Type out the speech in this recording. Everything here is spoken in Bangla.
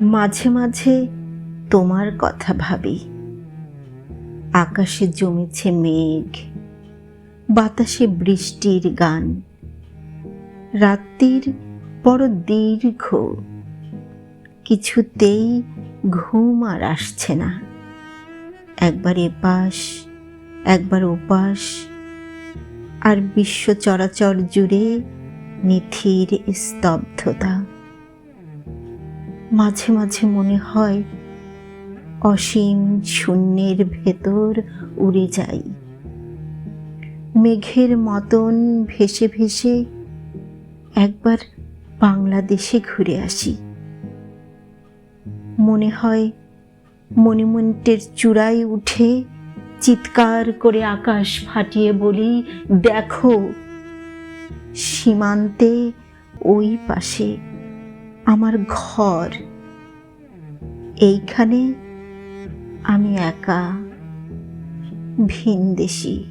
মাঝে মাঝে তোমার কথা ভাবি। আকাশে জমেছে মেঘ, বাতাসে বৃষ্টির গান। রাত্রির বড় দীর্ঘ, কিছুতেই ঘুম আর আসছে না। একবার এপাশ, একবার ওপাশ, আর বিশ্ব চরাচর জুড়ে নিথির স্তব্ধতা। মাঝে মাঝে মনে হয় অসীম শূন্যের ভেতর উড়ে যাই। মেঘের মতন ভেসে ভেসে একবার বাংলাদেশে ঘুরে আসি। মনে হয় মণিমন্টের চূড়ায় উঠে চিৎকার করে আকাশ ফাটিয়ে বলি, দেখো, সীমান্তে ওই পাশে আমার ঘর। এইখানে আমি একা ভিনদেশী।